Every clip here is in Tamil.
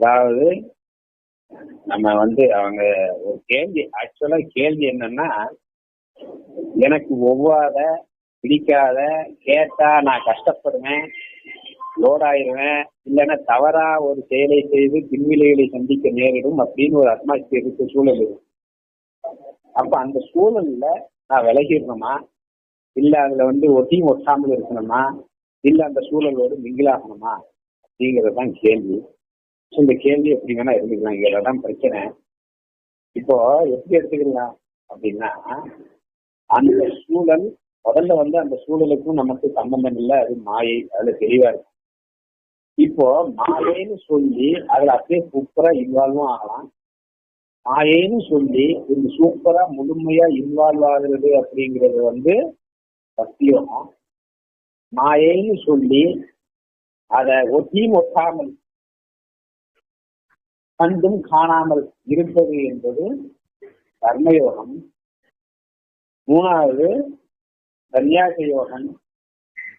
அதாவது நம்ம வந்து அவங்க ஒரு கேள்வி ஆக்சுவலா கேள்வி என்னன்னா எனக்கு ஒவ்வாத பிடிக்காத கேட்டா நான் கஷ்டப்படுவேன் லோடாயிருவேன் இல்லைன்னா தவறா ஒரு செயலை செய்து பின்விளைவுகளை சந்திக்க நேரிடும் அப்படின்னு ஒரு அட்மாஸ்பியர் இருக்க சூழல் இருக்கு. அப்ப அந்த சூழல்ல நான் விலகிடணுமா? இல்ல அதுல வந்து ஒட்டியும் ஒட்டாமல் இருக்கணுமா? இல்ல அந்த சூழலோடு மிங்கிலாகணுமா அப்படிங்கிறது தான் கேள்வி. இந்த கேள்வி எப்படி வேணா இருந்துக்கலாம். இதுலதான் தான் பிரச்சனை. இப்போ எப்படி எடுத்துக்கலாம் அப்படின்னா அந்த சூழல் முதல்ல வந்து அந்த சூழலுக்கும் நமக்கு சம்பந்தம் இல்லை. அது மாயை அதுல தெளிவா இருக்கும் இப்போ மாயைன்னு சொல்லி அதுல அப்படியே சூப்பரா இன்வால்வும் ஆகலாம். மாயைன்னு சொல்லி இந்த சூப்பரா முழுமையா இன்வால்வ் ஆகுறது அப்படிங்கிறது வந்து சத்தியம். மாயைன்னு சொல்லி அதை ஒட்டியும் ஒட்டாமல் கண்டும் காணாமல் இருப்பது என்பது கர்மயோகம். மூணாவது சன்னியாச யோகம்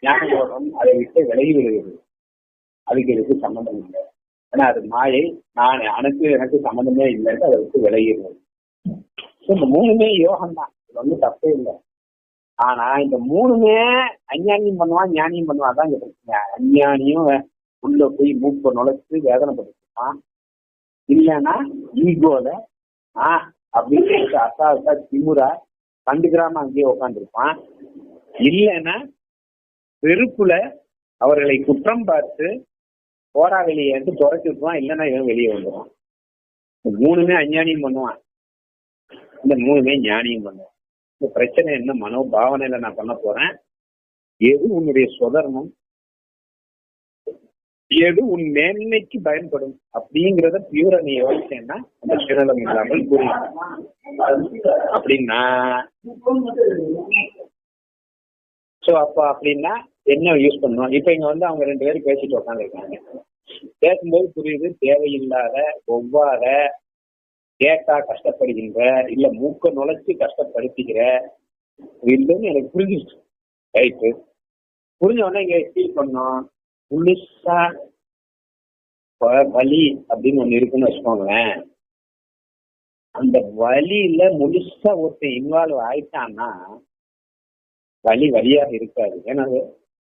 ஞான யோகம் அதை விட்டு விலகி விடுகிறது அதுக்கு இதுக்கு சம்மந்தம் இல்லை. ஏன்னா அது மாயை நான் எனக்கு எனக்கு சம்மந்தமே இல்லைன்னு அதை விட்டு விலகிடுறது. இந்த மூணுமே யோகம் தான். இது வந்து தப்பே இல்லை. ஆனா இந்த மூணுமே அஞ்ஞானியும் பண்ணுவான் ஞானியும் பண்ணுவான். தான் இங்க பிரச்சனை. அஞ்ஞானியும் உள்ள போய் மூப்ப நுழைச்சு வேதனைப்பட்டுருப்பான் இல்லைன்னா ஈகோல ஆ அப்படின்னு அசால்ட்டா திமுரா கண்டுக்கிறாம அங்கேயே உட்காந்துருப்பான் இல்லைன்னா வெறுப்புல அவர்களை குற்றம் பார்த்து போடா வெளியேன்ட்டு துரைச்சி விட்டுவான் இல்லைன்னா இவன் வெளியே வந்துடுவான் மூணுமே அஞ்ஞானியும் பண்ணுவான். இந்த மூணுமே ஞானியும் பண்ணுவான். இந்த பிரச்சனை என்ன? மனோ பாவனையில நான் பண்ண போறேன். எது உன்னுடைய சுதர்மம்? எது உன் மேன்மைக்கு பயன்படும் அப்படிங்கிறத பியூரா நீ யோசிச்சேன்னா அந்த சுயநலம் இல்லாமல் புரியும். அப்படின்னா சோ அப்ப அப்படின்னா என்ன யூஸ் பண்ணுவோம் இப்ப இங்க வந்து அவங்க ரெண்டு பேரும் பேசிட்டு உட்காந்துருக்காங்க பேசும்போது புரியுது தேவையில்லாத ஒவ்வாத கேட்டா கஷ்டப்படுகின்ற இல்ல மூக்க நுழைச்சு கஷ்டப்படுத்திக்கிற இல்லைன்னு எனக்கு புரிஞ்சிச்சு ரைட்டு புரிஞ்ச உடனே இங்க ஃபீல் பண்ணோம். முழுசா வலி அப்படின்னு ஒண்ணு இருக்குன்னு வச்சுக்கோங்களேன். அந்த வலியில முழுசா ஒருத்தன் இன்வால்வ் ஆயிட்டான்னா வலி வலியாக இருக்காது. ஏன்னா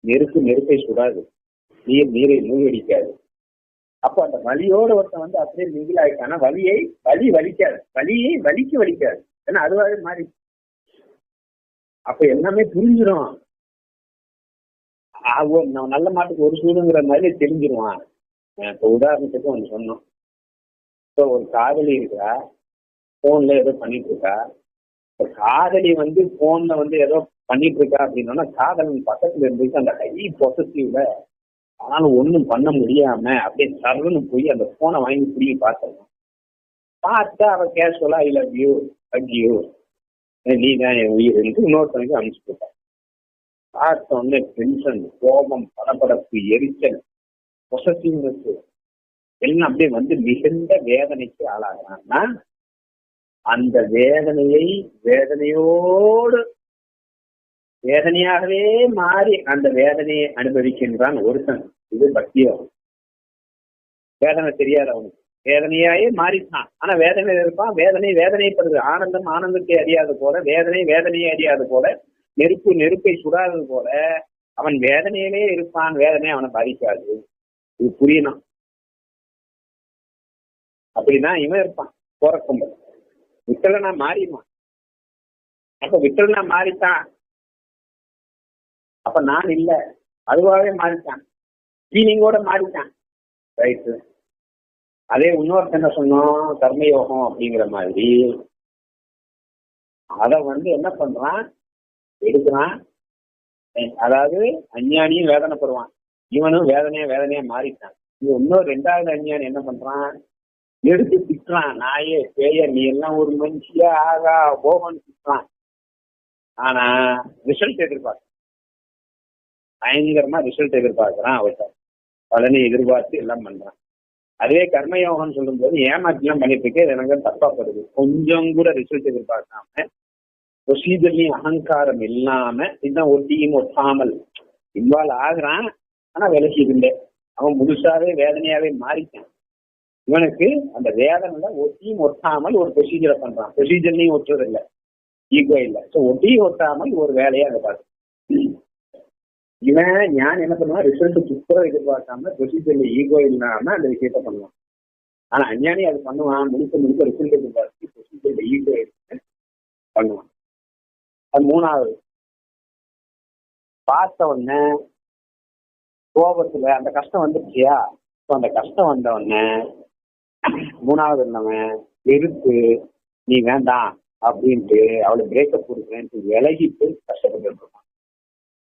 நெருப்பு நெருப்பை சுடாது. நீர் நீரை மூழ்கடிக்காது. அப்போ அந்த வலியோட ஒருத்தன் வந்து அப்படியே மிகில் ஆயிட்டான் வலியை வலி வலிக்காது. வலியை வலிக்கு வலிக்காது. ஏன்னா அதுவாகவே மாறி அப்ப எல்லாமே புரிஞ்சிடும் நல்ல மாட்டுக்கு ஒரு சூடுங்கிற மாதிரி தெரிஞ்சிருவான். இப்போ உதாரணத்துக்கு ஒன்று சொன்னோம். இப்போ ஒரு காதலி இருக்கா? ஃபோனில் ஏதோ பண்ணிட்டு இருக்கா? இப்போ காதலி வந்து ஃபோனில் வந்து ஏதோ பண்ணிட்டு இருக்கா அப்படின்னா காதலன் பக்கத்துல இருந்துட்டு அந்த ஹை பொசசிவ்ல ஆனாலும் ஒன்றும் பண்ண முடியாம அப்படியே சர்வன்னு போய் அந்த போனை வாங்கி பிடிங்கி பார்த்துருவான் பார்த்தா அவன் கேஷுவலா I love you hug you நீ தான் என் உயிர் இன்னொருத்தனுக்கு அனுப்பிச்சு போட்டான் பார்த்த உடனே டென்ஷன் கோபம் படபடப்பு எரிச்சல் பொசசிவ்னஸ் எல்லாம் அப்படியே வந்து மிகுந்த வேதனைக்கு ஆளாகிறான்னா அந்த வேதனையை வேதனையோடு வேதனையாகவே மாறி அந்த வேதனையை அனுபவிக்கின்றான் ஒருத்தன். இது பக்தியோகம் வேதனை தெரியாது அவனுக்கு. வேதனையாயே மாறிட்டான். ஆனா வேதனையில இருப்பான். வேதனை வேதனைப்படுது. ஆனந்தம் ஆனந்தத்தை அறியாது போல வேதனை வேதனையை அறியாது போல நெருப்பு நெருப்பை சுடாதது போல அவன் வேதனையிலே இருப்பான் வேதனை அவனை பாதிக்காது. இது புரியணும். அப்படிதான் இவன் இருப்பான் போறக்கும் விட்டலனா மாறிடுவான். அப்ப விட்டலனா மாறிட்டான். அப்ப நான் இல்ல. அதுவாகவே மாறிட்டான். ஃபீலிங்கோட மாறிட்டான். ரைட்டு. அதே இன்னொருத்த என்ன சொன்னோம் கர்மயோகம் அப்படிங்கிற மாதிரி. அத வந்து என்ன பண்றான்? எடுக்கிறான். அதாவது அஞ்ஞானியும் வேதனைப்படுவான். இவனும் வேதனையா வேதனையா மாறிட்டான். இது இன்னொரு ரெண்டாவது அஞ்ஞானி என்ன பண்றான்? எடுத்து திட்டுறான். நாயே பேய நீ எல்லாம் ஒரு மனுஷியா? ஆகா போகன்னு திட்டுறான். ஆனா ரிசல்ட் எதிர்பார்க்க பயங்கரமா ரிசல்ட் எதிர்பார்க்கிறான் அவர்கிட்ட பலனை எதிர்பார்த்து எல்லாம் பண்றான். அதே கர்மயோகம் ஏமாற்றி எல்லாம் பண்ணிட்டு இருக்கேன் எனக்கு தப்பாப்படுது கொஞ்சம் கூட ரிசல்ட் எதிர்பார்க்காம ப்ரொசீஜர்லயும் அகங்காரம் இல்லாம இதுதான் ஒட்டியும் ஒட்டாமல் இன்வால்வ் ஆகுறான் ஆனா வேலை இல்லை அவன் முழுசாவே வேதனையாவே மாறிட்டான். இவனுக்கு அந்த வேதனையில ஒட்டியும் ஒட்டாமல் ஒரு ப்ரொசீஜரை பண்றான். ப்ரொசீஜர்லையும் ஒட்டுறது இல்லை. ஈகோ இல்லை. ஸோ ஒட்டியும் ஒட்டாமல் ஒரு வேலையை அதை பார்த்து. இவன் ஞான் என்ன பண்ணுவான்? ரிசல்ட் சுத்தரம் எதிர்பார்க்காம ப்ரொசீஜர்ல ஈகோ இல்லாம அந்த விஷயத்த பண்ணுவான். ஆனா அஞ்ஞானி அது பண்ணுவான். முழுக்க முழுக்க ரிசல்ட் எதிர்பார்த்து ப்ரொசீஜர்ல ஈகோ பண்ணுவான். அது மூணாவது. பார்த்த உடனே கோபத்துல அந்த கஷ்டம் வந்துருச்சியா? ஸோ அந்த கஷ்டம் வந்த உடனே மூணாவது இருந்தவன் வெறுத்து நீ வேண்டாம் அப்படின்ட்டு அவளை பிரேக்கப் கொடுக்குறேன்ட்டு விலகிட்டு கஷ்டப்பட்டு இருப்பான்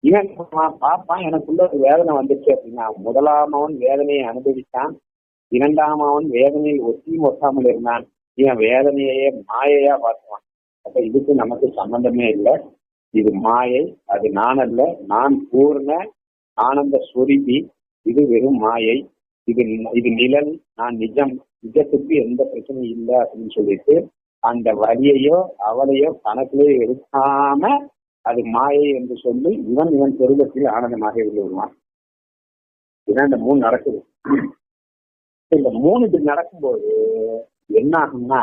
இவன் பாப்பான் எனக்குள்ள ஒரு வேதனை வந்துச்சு அப்படின்னா முதலாமவன் வேதனையை அனுபவித்தான் இரண்டாமவன் வேதனையில் ஒத்தியும் ஒட்டாமல் இருந்தான். இவன் வேதனையே மாயையா பார்த்துவான் அப்ப இதுக்கு நமக்கு சம்பந்தமே இல்லை. இது மாயை அது நான் அல்ல. நான் பூர்ண ஆனந்த ஸ்வரூபி. இது வெறும் மாயை. இது இது நிழல். நான் நிஜம். நிஜத்துக்கு எந்த பிரச்சனையும் இல்லை அப்படின்னு சொல்லிட்டு அந்த வழியையோ அவளையோ கணக்கிலே எடுக்காம அது மாயை என்று சொல்லி இவன் இவன் பெருகத்தில் ஆனந்தமாக இருந்து வருவான். இதான் இந்த மூணு நடக்குது. இந்த மூணு இது நடக்கும்போது என்ன ஆகும்னா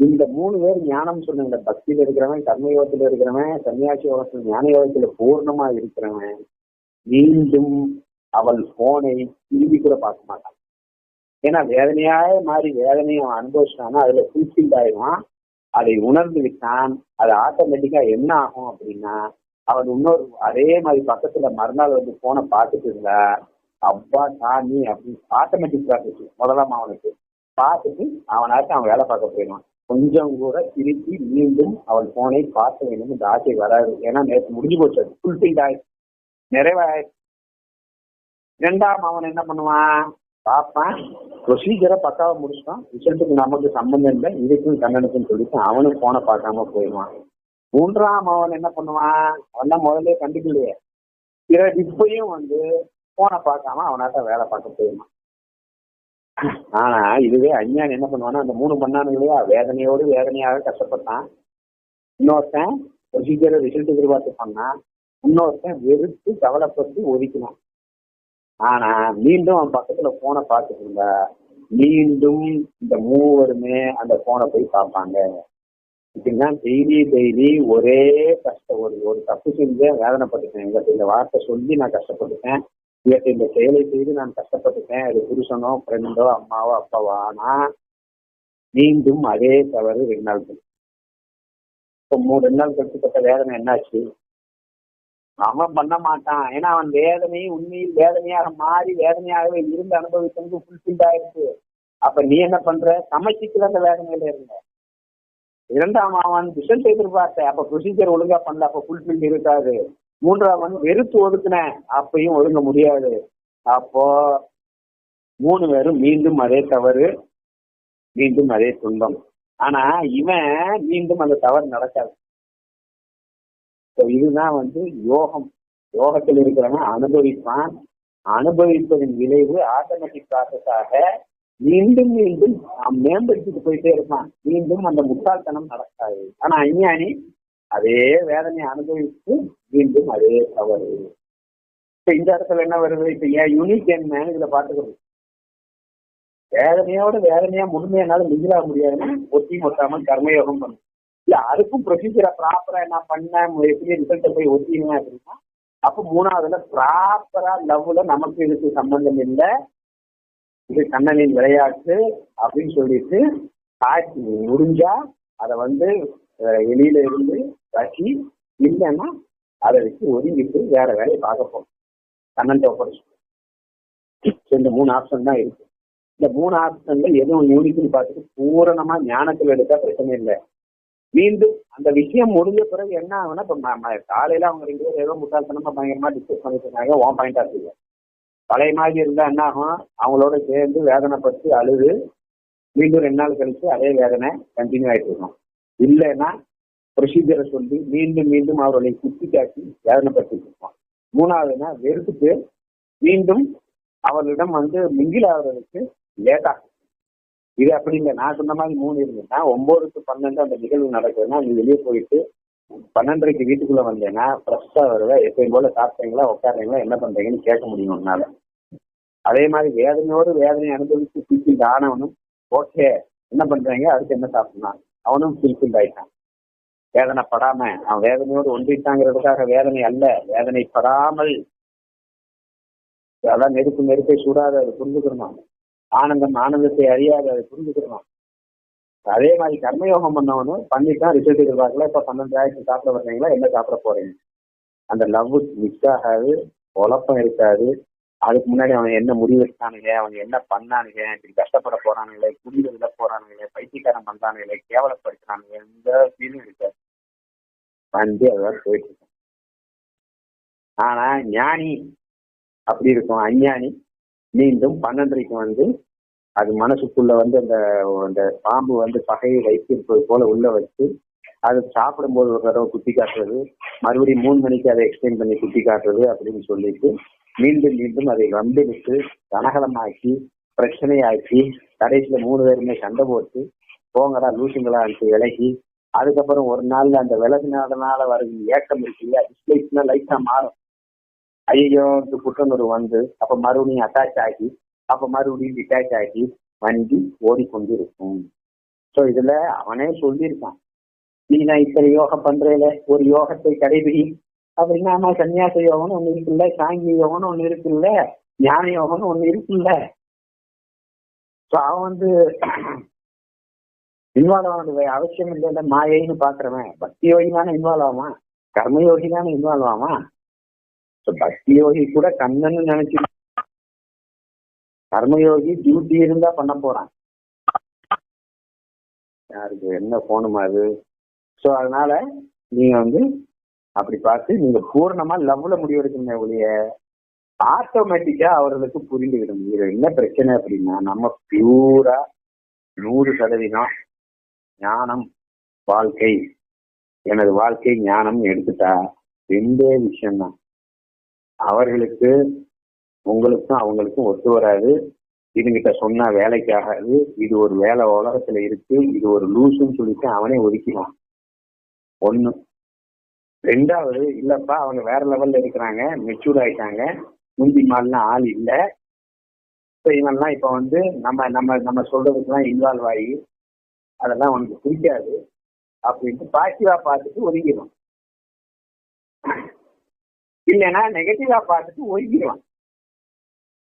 இந்த மூணு பேர் ஞானம் சொன்ன இந்த பக்தியில இருக்கிறவன் கர்மயோகத்துல இருக்கிறவன் சன்னியாசி யோகத்துல ஞான யோகத்துல பூர்ணமா இருக்கிறவன் மீண்டும் அவள் போனை திரும்பி கூட பார்க்க மாட்டான். ஏன்னா வேதனையாய மாறி வேதனையை அவன் அனுபவிச்சானா அதுல ஃபுல்ஃபில் ஆயிடுவான். அதை உணர்ந்து விட்டான். அது ஆட்டோமேட்டிக்கா என்ன ஆகும் அப்படின்னா அவன் இன்னொரு அதே மாதிரி பக்கத்துல மறுநாள் வந்து போனை பார்த்துட்டு இருந்தா அப்பா சாமி அப்படின்னு ஆட்டோமேட்டிக் ப்ராசஸ் முதலாம் அவனுக்கு. பார்த்துட்டு அவனாச்சும் அவன் வேலை பார்க்க போயிடுவான். கொஞ்சம் கூட திருப்பி மீண்டும் அவள் போனை பார்க்க வேண்டும் இந்த ஆசை வராது. ஏன்னா நேற்று முடிஞ்சு போச்சு. அது ஃபுல்ஃபில் ஆயிடுச்சு. நிறைவாயிடுச்சு. ரெண்டாம் அவன் என்ன பண்ணுவான்? பார்ப்பான். ப்ரொசீஜரை பக்காவை முடிச்சிட்டான். ரிசல்ட்டுக்கு நமக்கு சம்பந்தம் இல்லை. இதுக்கும் கண்ணனுக்கும் சொல்லிட்டு அவனும் போனை பார்க்காம போயிடுவான். மூன்றாம் அவன் என்ன பண்ணுவான்? அவன் தான் முதல்ல கண்டுக்கலையே. பிறகு இப்பயும் வந்து போனை பார்க்காம அவனாட்ட வேலை பார்க்க போயிடுவான். ஆனா இதுவே அஞ்ஞான் என்ன பண்ணுவான்னா அந்த மூணு இல்லையா வேதனையோடு வேதனையாக கஷ்டப்பட்டான். இன்னொருத்தன் ப்ரொசீஜரை ரிசல்ட் எதிர்பார்த்து பண்ணான் இன்னொருத்தன் வெறுத்து கவலைப்பட்டு ஒதுக்கினான். ஆனா மீண்டும் அவன் பக்கத்துல போனை பார்த்துட்டு இருந்தா மீண்டும் இந்த மூவருமே அந்த போனை போய் பார்ப்பாங்க. இப்படின்னா டெய்லி டெய்லி ஒரே கஷ்டம். ஒரு ஒரு தப்பு செஞ்சேன் வேதனைப்பட்டுட்டேன். இவர்கிட்ட இந்த வார்த்தை சொல்லி நான் கஷ்டப்பட்டுட்டேன். இந்த செயலை செய்து நான் கஷ்டப்பட்டுட்டேன். அது புருஷனோ ஃப்ரெண்டோ அம்மாவோ அப்பாவோ ஆனா மீண்டும் அதே தவறு ரெண்டு நாள் கழிச்சு. இப்போ மூணு ரெண்டு நாள் கழிச்சுப்பட்ட வேதனை என்னாச்சு? அவன் பண்ண மாட்டான். ஏன்னா அவன் வேதனையும் உண்மையில் வேதனையாக மாறி வேதனையாகவே இருந்து அனுபவித்தது ஃபுல்ஃபில் ஆயிருக்கு. அப்ப நீ என்ன பண்ற? சமைச்சிக்கல அந்த வேதனையில இருந்த. இரண்டாம் அவன் ரிசல்ட் செய்திருப்பார்த்த அப்ப ப்ரொசீஜர் ஒழுங்கா பண்ணல. அப்ப ஃபுல்ஃபில் இருக்காது. மூன்றாவது வந்து வெறுத்து ஒதுக்குனேன். அப்பையும் ஒழுங்க முடியாது. அப்போ மூணு பேரும் மீண்டும் அதே தவறு மீண்டும் அதே துன்பம். ஆனா இவன் மீண்டும் அந்த தவறு நடக்காது. இதுதான் வந்து யோகம். யோகத்தில் இருக்கிறவன் அனுபவிப்பான். அனுபவிப்பதன் விளைவு ஆட்டோமேட்டிக் ப்ராசஸாக மீண்டும் மீண்டும் மேம்படுத்திட்டு போயிட்டே இருப்பான். மீண்டும் அந்த முட்டாள்தனம் நடக்காது. ஆனா அஞ்ஞானி அதே வேதனையை அனுபவித்து மீண்டும் அதே தவறு. இப்ப இந்த இடத்துல என்ன வருது? இப்ப ஏன் யூனிக் என்ன இதுல பாத்துக்கணும் வேதனையோட வேதனையா முழுமையானாலும் மிகிலாக முடியாதுன்னா ஒத்தி ஒட்டாமல் கர்மயோகம் பண்ணும் இல்ல அதுக்கும் ப்ரொசீஜரை ப்ராப்பரா என்ன பண்ண எப்படி ரிசல்ட்டை போய் ஒத்திடுவேன் அப்படின்னா அப்ப மூணாவதுல ப்ராப்பரா லவ்ல நமக்கு இதுக்கு சம்பந்தம் இல்லை. இது கண்ணனின் விளையாட்டு அப்படின்னு சொல்லிட்டு காட்சி முடிஞ்சா அதை வந்து வெளியில இருந்து பசி இல்லைன்னா அதை வச்சு ஒதுங்கிட்டு வேற வேலையை பார்க்க போகணும் கண்ணன் இந்த மூணு ஆப்ஷன் தான் இருக்கு. இந்த மூணு ஆப்ஷன்ல எதுவும் யூனிக்னு பார்த்துட்டு பூரணமா ஞானத்தில் எடுத்தா பிரச்சனை இல்லை. மீண்டும் அந்த விஷயம் முடிஞ்ச பிறகு என்ன ஆகும்னா இப்ப ம- காலையில அவங்க ரெண்டு பேரும் ஏதோ முட்டாள்தனமா பயங்கரமா டிஸ்கஸ் பண்ணிட்டு இருந்தாங்க. ஓன் பாயிண்ட் ஆஃப் வியூ பழைய மாதிரி இருந்தா என்ன ஆகும்? அவங்களோட சேர்ந்து வேதனைப்பட்டு அழுது மீண்டும் ரெண்டு நாள் கழிச்சு அதே வேதனை கண்டினியூ ஆயிட்டு இருக்கும். இல்லைன்னா ப்ரொசீஜரை சொல்லி மீண்டும் மீண்டும் அவர்களை குத்தி காட்டி வேதனைப்பட்டு இருப்போம் மூணாவதுன்னா வெறுத்துட்டு மீண்டும் அவர்களிடம் வந்து மிங்கில் ஆகிறதுக்கு லேட்டாகும் இது அப்படி இல்லை. நான் சொன்ன மாதிரி மூணு இருந்ததுன்னா ஒன்பதுக்கு பன்னெண்டு அந்த நிகழ்வு நடக்குதுன்னா நீ வெளியே போயிட்டு பன்னெண்டரைக்கு வீட்டுக்குள்ள வந்தேன்னா ஃப்ரெஷ்ஷாக வருவேன் எப்பயும் போல சாப்பிட்டீங்களா உட்காருங்களா என்ன பண்றீங்கன்னு கேட்க முடியும் உன்னால. அதே மாதிரி வேதனையோடு வேதனை அனுபவித்து ஃபுல்ஃபில் ஆனவனும் ஓகே என்ன பண்றாங்க அதுக்கு என்ன சாப்பிடலாம்? அவனும் ஃபுல்ஃபில் ஆயிட்டான். வேதனைப்படாம அவன் வேதனையோடு ஒன்றிட்டாங்கிறதுக்காக வேதனை அல்ல. வேதனைப்படாமல் அதான் நெருப்பு நெருப்பை சூடாத அதை புரிஞ்சுக்கணும் ஆனந்தம் ஆனந்தத்தை அறியாத அதை புரிஞ்சுக்கணும் அதே மாதிரி கர்மயோகம் பண்ணவனும் பண்ணிட்டான் ரிசல்ட் எதிர்பார்க்கல இப்ப பன்னெண்டாயிரத்து சாப்பிட வர்றீங்களா? என்ன சாப்பிட போறீங்க? அந்த லவ் மிஸ் ஆகாது குழப்பம் இருக்காது. அதுக்கு முன்னாடி அவன் என்ன முடிவு எடுத்தானுங்க அவன் என்ன பண்ணானுங்க இப்படி கஷ்டப்பட போறானுங்களே குடியில விட போறானுங்களே பைத்தியக்காரன் பண்றானுங்களே கேவலப்படுத்தினானுங்க எந்த ஃபீலும் இருக்காது. வந்து அதான் போயிட்டு இருக்கும். ஆனா ஞானி அப்படி இருக்கும் அஞ்ஞானி மீண்டும் பன்னெண்டரைக்கு வந்து அது மனசுக்குள்ள வந்து அந்த அந்த பாம்பு வந்து பகையை வைத்திருப்பது போல உள்ள வச்சு அது சாப்பிடும்போது ஒரு தடவை குத்தி காட்டுறது மறுபடியும் மூணு மணிக்கு அதை எக்ஸ்பிளைன் பண்ணி குத்தி காட்டுறது அப்படின்னு சொல்லிட்டு மீண்டும் மீண்டும் அதை வம்பிழுத்து கனகலமாக்கி பிரச்சனையாக்கி கடைசியில மூணு பேருமே சண்டை போட்டு போங்கடா லூசுங்களான்ட்டு விலகி அதுக்கப்புறம் ஒரு நாள்ல அந்த விலகினாதனால வரும் ஏக்கம் இருக்கு இல்லையா? டிஸ்பிளேஸ்னா லைட்டா மாறும். ஐயோ புற்றுநோய் வந்து அப்ப மறுபடியும் அட்டாச் ஆகி அப்ப மறுபடியும் டிட்டாச் ஆகி வண்டி ஓடிக்கொண்டிருக்கும். ஸோ இதுல அவனே சொல்லியிருக்கான். நீ நான் இத்தனை யோகம் பண்றேல ஒரு யோகத்தை கடைபிடி. அப்படின்னா ஆமா சன்னியாச யோகம்னு ஒண்ணு இருக்குல்ல சாங்கி யோகம்னு ஒண்ணு இருக்குல்ல ஞான யோகம்னு ஒண்ணு இருக்குல்ல. ஸோ அவன் வந்து இன்வால்வ் ஆனது அவசியம் இல்லை மாயைன்னு பாக்குறவன் பக்தி யோகினான இன்வால்வ் ஆமா கர்மயோகினான இன்வால்வ் ஆமா பக்தி யோகி கூட கண்ணன்னு நினைச்சு கர்மயோகி டியூட்டி இருந்தா பண்ண போறான். யாருக்கு? என்ன போனுமா அது? ஸோ அதனால நீங்க வந்து அப்படி பார்த்து நீங்க பூர்ணமா லவ்ல முடிவெடுக்கணுமே ஒழிய ஆட்டோமேட்டிக்கா அவர்களுக்கு புரிந்துவிடும். இது என்ன பிரச்சனை அப்படின்னா நம்ம பியூரா நூறு சதவீதம் ஞானம் வாழ்க்கை. எனது வாழ்க்கை ஞானம் எடுத்துட்டா ரெண்டே விஷயம்தான். அவர்களுக்கு உங்களுக்கும் அவங்களுக்கும் ஒத்து வராது. இதுங்கிட்ட சொன்னா வேலைக்கு ஆகாது. இது ஒரு வேலை உலகத்துல இருக்கு. இது ஒரு லூசுன்னு சொல்லிட்டு அவனே ஒதுக்கிடுவான். ஒண்ணு. ரெண்டாவது இல்லப்பா அவங்க வேற லெவல்ல இருக்கிறாங்க. மெச்சூர் ஆயிட்டாங்க. முந்தி மாதிரிலாம் ஆள் இல்லை. இப்போ இவன்லாம் இப்போ வந்து நம்ம நம்ம நம்ம சொல்றதுக்கெல்லாம் இன்வால்வ் ஆகி அதெல்லாம் உனக்கு பிடிக்காது அப்படின்ட்டு பாசிட்டிவா பார்த்துட்டு ஒதுங்கிடும் இல்லைன்னா நெகட்டிவா பார்த்துட்டு ஒதுங்கிடுவான்.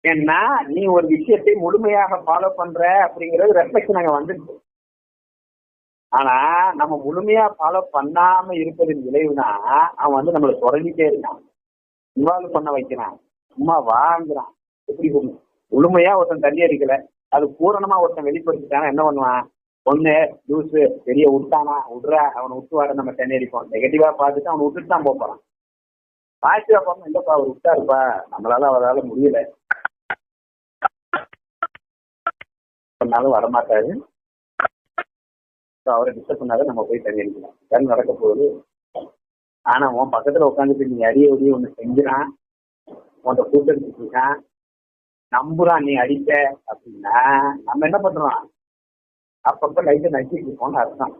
ஏன்னா நீ ஒரு விஷயத்தை முழுமையாக ஃபாலோ பண்ற அப்படிங்கிறது ரெஃப்ளெக்ஷன் அங்க வந்துருக்கு ஆனா நம்ம முழுமையா ஃபாலோ பண்ணாம இருப்பதன் விளைவுனா அவன் வந்து நம்மளை தொடங்கிட்டே இருக்கான். இன்வால்வ் பண்ண வைக்கிறான். சும்மா வாங்குறான். எப்படி முழுமையா ஒருத்தன் தண்ணி அடிக்கல. அது பூரணமா ஒருத்தன் வெளிப்படுத்திட்டானா என்ன பண்ணுவான்? ஒண்ணு லூசு பெரிய விட்டானா விடுறா அவனை விட்டு நம்ம சென்னை அடிப்போம். நெகட்டிவா பார்த்துட்டு அவனை விட்டுட்டு தான் போறான். பாசிட்டிவா பார்த்தா இல்லப்பா அவர் விட்டாருப்பா. நம்மளால அவரால முடியல. பண்ணாலும் வரமாட்டாரு. அவரை டிஸ்டர்ப் பண்ணாத நம்ம போய் தண்ணி அடிக்கலாம். தண்ணி நடக்க போகுது. ஆனா உன் பக்கத்துல உட்காந்துட்டு நீ அடிய ஒடிய ஒண்ணு செஞ்சுறான். உன்கிட்ட கூட்டெடுத்துட்டு இருக்கான். நம்புறான் நீ அடிக்க. அப்படின்னா நம்ம என்ன பண்றோம்? அப்பப்ப லைட்டை நடிச்சிட்டு இருக்கோம்னு அர்த்தம்.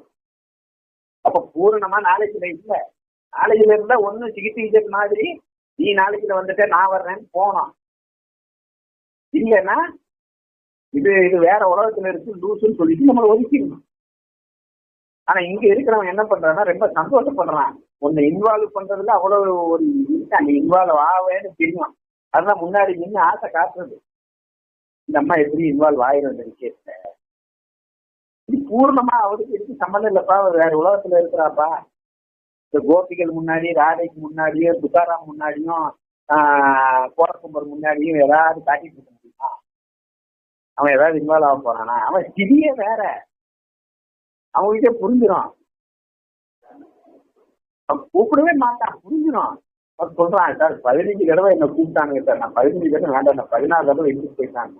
அப்ப பூரணமா நாளைக்கு இல்ல. நாளைக்குல இருந்தா ஒண்ணு சிகிச்சை மாதிரி நீ நாளைக்குல வந்துட்ட நான் வர்றேன்னு போனோம் இல்லைன்னா இது இது வேற உலகத்துல இருக்கு லூசுன்னு சொல்லிட்டு நம்மளை ஒதுக்கிடணும். ஆனா இங்க இருக்கிறவன் என்ன பண்றான்னா ரொம்ப சந்தோஷப்படுறான். உன்னை இன்வால்வ் பண்றதுல அவ்வளவு ஒரு இருக்கு? அங்க இன்வால்வ் ஆவேன்னு தெரியும். அதெல்லாம் முன்னாடி நின்று ஆசை காட்டுறது. இந்த அம்மா எப்படி இன்வால்வ் ஆயிரும் இந்த விஷயத்துல? இது பூர்ணமா அவருக்கு இதுக்கு சம்மந்தம் இல்லப்பா. அவர் வேற உலகத்துல இருக்கிறாப்பா இந்த கோபிகள் முன்னாடி ராதைக்கு முன்னாடியும் துக்காராம் முன்னாடியும் கோரக்கும்பர் முன்னாடியும் ஏதாவது காட்டிட்டு இருக்க முடியுமா? அவன் ஏதாவது இன்வால்வ் ஆக போறானா? அவன் சிறிய வேற. அவங்ககிட்ட புரிஞ்சிடும் கூப்பிடவே மாட்டான். புரிஞ்சிடும் அவன் சொல்றான் சார் பதினஞ்சு தடவை என்ன கூப்பிட்டானுங்க சார் நான் பதினஞ்சு தடவை வேண்டாம் நான் பதினாறு தடவை எடுத்துட்டு போயிட்டாங்க?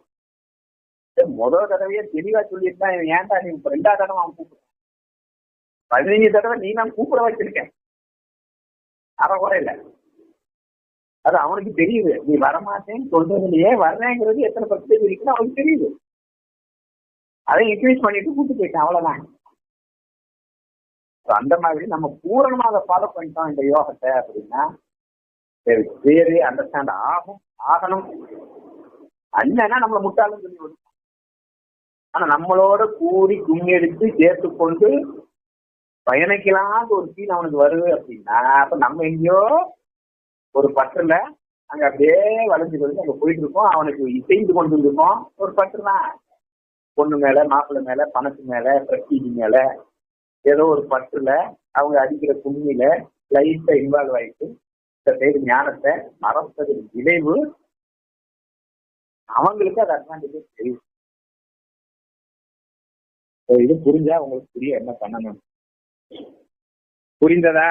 முதல் தடவையே தெளிவா சொல்லியிருந்தா இவன் ஏன்டா நீ ரெண்டாவது தடவை அவன் கூப்பிடுறான். பதினஞ்சு தடவை நீ நான் கூப்பிட வச்சிருக்கேன். அரை குறையில அது அவனுக்கு தெரியுது. நீ வரமாட்டேன்னு சொல்றதுலயே வர்றேங்கிறது எத்தனை பர்சன்டேஜ் இருக்குன்னு அவனுக்கு தெரியுது. அதை இன்க்ரீஸ் பண்ணிட்டு கூப்பிட்டு போயிட்டான் அவ்வளவுதான். அந்த மாதிரி நம்ம பூரணமா அதை ஃபாலோ பண்ணிட்டோம் இந்த யோகத்தை அப்படின்னா கிளியர்லி அண்டர்ஸ்டாண்ட் ஆகும் ஆகணும். அண்ணன்னா நம்மள முட்டாளும் சொல்லி ஆனா நம்மளோட கூடி கும்மி எடுத்து சேர்த்து கொண்டு பயணிக்கலாம்னு ஒரு சீன் அவனுக்கு வருது அப்படின்னா அப்ப நம்ம எங்கேயோ ஒரு பற்றுல அங்க அப்படியே வளைஞ்சு வளைஞ்சு அங்க போயிட்டு இருக்கோம் அவனுக்கு இசைந்து கொண்டு இருக்கோம் ஒரு பற்று தான். பொண்ணு மேல மாப்பிள்ளை மேல பணத்து மேல பிரஸ்டீஜ் மேல ஏதோ ஒரு பற்றுல அவங்க அடிக்கிற கும்மியில லைட்டா இன்வால்வ் ஆயிட்டு இந்த சைடு ஞானத்தை மறப்பதன் விளைவு அவங்களுக்கு அது அட்வான்டேஜ் தெரியும். இது புரிஞ்சா உங்களுக்கு புரிய என்ன பண்ணணும்? புரிந்ததா?